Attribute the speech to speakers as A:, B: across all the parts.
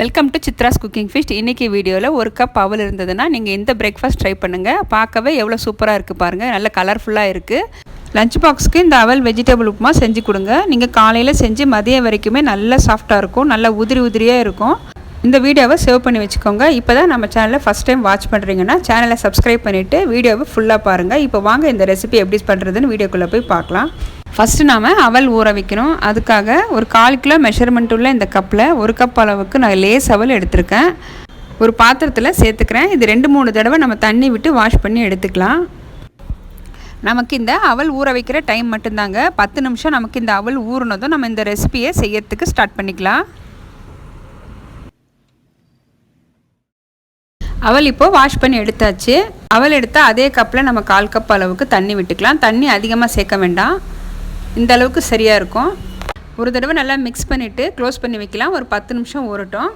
A: Welcome to Chitra's cooking feast இன்றைக்கி வீடியோவில் ஒரு கப் அவல் இருந்ததுன்னா நீங்கள் இந்த பிரேக்ஃபாஸ்ட் ட்ரை பண்ணுங்கள் பார்க்கவே எவ்வளோ சூப்பராக இருக்குது பாருங்கள் நல்ல கலர்ஃபுல்லாக இருக்குது லஞ்ச் பாக்ஸ்க்கு இந்த அவல் வெஜிடபிள் உப்புமா செஞ்சு கொடுங்க. நீங்கள் காலையில் செஞ்சு மதியம் வரைக்குமே நல்லா சாஃப்டாக இருக்கும். நல்லா உதிரி உதிரியாக இருக்கும். இந்த வீடியோவை சேவ் பண்ணி வச்சுக்கோங்க. இப்போ தான் நம்ம சேனலை ஃபஸ்ட் டைம் வாட்ச் பண்ணுறீங்கன்னா சேனலை சப்ஸ்கிரைப் பண்ணிவிட்டு வீடியோவை ஃபுல்லாக பாருங்கள் இப்போ வாங்க இந்த ரெசிபி எப்படி பண்ணுறதுன்னு வீடியோக்குள்ளே போய் பார்க்கலாம். ஃபஸ்ட்டு நாம் அவல் ஊற வைக்கணும். அதுக்காக ஒரு கால் கிலோ மெஷர்மெண்ட் உள்ள இந்த கப்பில் ஒரு கப் அளவுக்கு நான் லேஸ் அவல் எடுத்திருக்கேன். ஒரு பாத்திரத்தில் சேர்த்துக்கிறேன். இது ரெண்டு மூணு தடவை நம்ம தண்ணி விட்டு வாஷ் பண்ணி எடுத்துக்கலாம். நமக்கு இந்த அவல் ஊற வைக்கிற டைம் மட்டும்தாங்க. பத்து நிமிஷம் நமக்கு இந்த அவல் ஊறினதும் நம்ம இந்த ரெசிபியை செய்யறதுக்கு ஸ்டார்ட் பண்ணிக்கலாம். அவல் இப்போது வாஷ் பண்ணி எடுத்தாச்சு. அவல் எடுத்தால் அதே கப்பில் நம்ம கால் கப் அளவுக்கு தண்ணி விட்டுக்கலாம். தண்ணி அதிகமாக சேர்க்க வேண்டாம். இந்த அளவுக்கு சரியாக இருக்கும். ஒரு தடவை நல்லா மிக்ஸ் பண்ணிவிட்டு க்ளோஸ் பண்ணி வைக்கலாம். ஒரு பத்து நிமிஷம் ஊறட்டும்.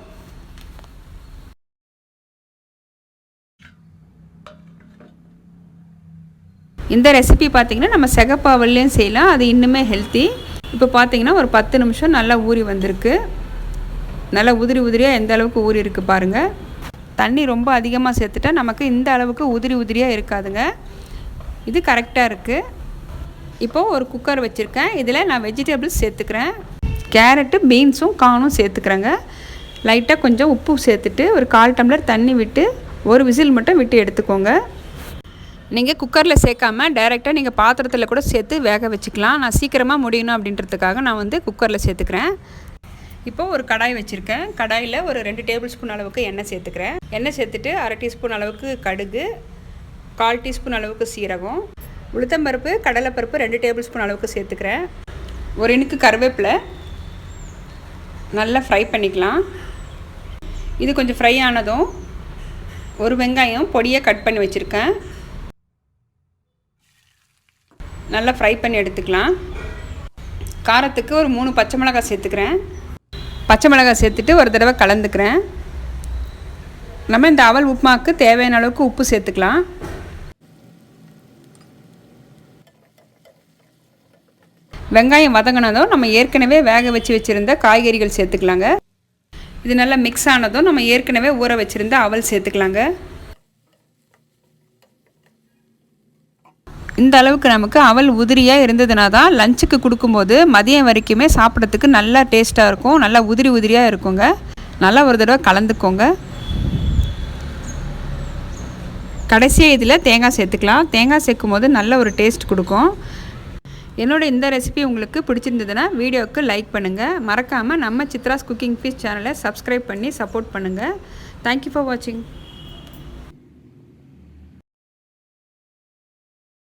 A: இந்த ரெசிபி பார்த்திங்கன்னா நம்ம செகப்பாவல்லையும் செய்யலாம். அது இன்னுமே ஹெல்த்தி இப்போ பார்த்தீங்கன்னா ஒரு பத்து நிமிஷம் நல்லா ஊறி வந்திருக்கு. நல்லா உதிரி உதிரியாக எந்த அளவுக்கு ஊறி இருக்குது பாருங்கள் தண்ணி ரொம்ப அதிகமாக சேர்த்துட்டா நமக்கு இந்த அளவுக்கு உதிரி உதிரியாக இருக்காதுங்க. இது கரெக்டாக இருக்குது இப்போது ஒரு குக்கர் வச்சுருக்கேன். இதில் நான் வெஜிடபிள்ஸ் சேர்த்துக்கிறேன். கேரட்டு பீன்ஸும் காணும் சேர்த்துக்கிறேங்க. லைட்டாக கொஞ்சம் உப்பு சேர்த்துட்டு ஒரு கால் டம்ளர் தண்ணி விட்டு ஒரு விசில் மட்டும் விட்டு எடுத்துக்கோங்க. நீங்கள் குக்கரில் சேர்க்காம டைரெக்டாக நீங்கள் பாத்திரத்தில் கூட சேர்த்து வேக வச்சுக்கலாம். நான் சீக்கிரமாக முடியணும் அப்படின்றதுக்காக நான் வந்து குக்கரில் சேர்த்துக்கிறேன். இப்போ ஒரு கடாய் வச்சுருக்கேன். கடாயில் ஒரு ரெண்டு டேபிள் ஸ்பூன் அளவுக்கு எண்ணெய் சேர்த்துக்கிறேன். எண்ணெய் சேர்த்துட்டு அரை டீஸ்பூன் அளவுக்கு கடுகு கால் டீஸ்பூன் அளவுக்கு சீரகம் உளுத்தம்பருப்பு கடலைப்பருப்பு ரெண்டு டேபிள் ஸ்பூன் அளவுக்கு சேர்த்துக்கிறேன். ஒரு இனுக்கு கருவேப்பிலை. நல்லா ஃப்ரை பண்ணிக்கலாம். இது கொஞ்சம் ஃப்ரை ஆனதும் ஒரு வெங்காயம் பொடியாக கட் பண்ணி வச்சுருக்கேன். நல்லா ஃப்ரை பண்ணி எடுத்துக்கலாம். காரத்துக்கு ஒரு மூணு பச்சை மிளகாய் சேர்த்துக்கிறேன். பச்சை மிளகாய் சேர்த்துட்டு ஒரு தடவை கலந்துக்கிறேன். நம்ம இந்த அவல் உப்புமாவுக்கு தேவையான அளவுக்கு உப்பு சேர்த்துக்கலாம். வெங்காயம் வதங்கினதும் நம்ம ஏற்கனவே வேக வச்சு வச்சுருந்த காய்கறிகள் சேர்த்துக்கலாங்க. இது நல்லா மிக்ஸ் ஆனதும் நம்ம ஏற்கனவே ஊற வச்சுருந்த அவல் சேர்த்துக்கலாங்க. இந்த அளவுக்கு நமக்கு அவல் உதிரியாக இருந்ததுனா தான் லஞ்சுக்கு கொடுக்கும்போது மதியம் வரைக்குமே சாப்பிட்றதுக்கு நல்லா டேஸ்ட்டாக இருக்கும். நல்லா உதிரி உதிரியாக இருக்குங்க. நல்லா ஒரு தடவை கலந்துக்கோங்க. கடைசியாக இதில் தேங்காய் சேர்த்துக்கலாம். தேங்காய் சேர்க்கும் போது நல்ல ஒரு டேஸ்ட் கொடுக்கும். என்னோடய இந்த ரெசிபி உங்களுக்கு பிடிச்சிருந்ததுன்னா வீடியோவுக்கு லைக் பண்ணுங்கள் மறக்காமல் நம்ம சித்ராஸ் குக்கிங் ஃபீஸ் சேனலை சப்ஸ்கிரைப் பண்ணி சப்போர்ட் பண்ணுங்கள் தேங்க்யூ ஃபார் வாட்சிங்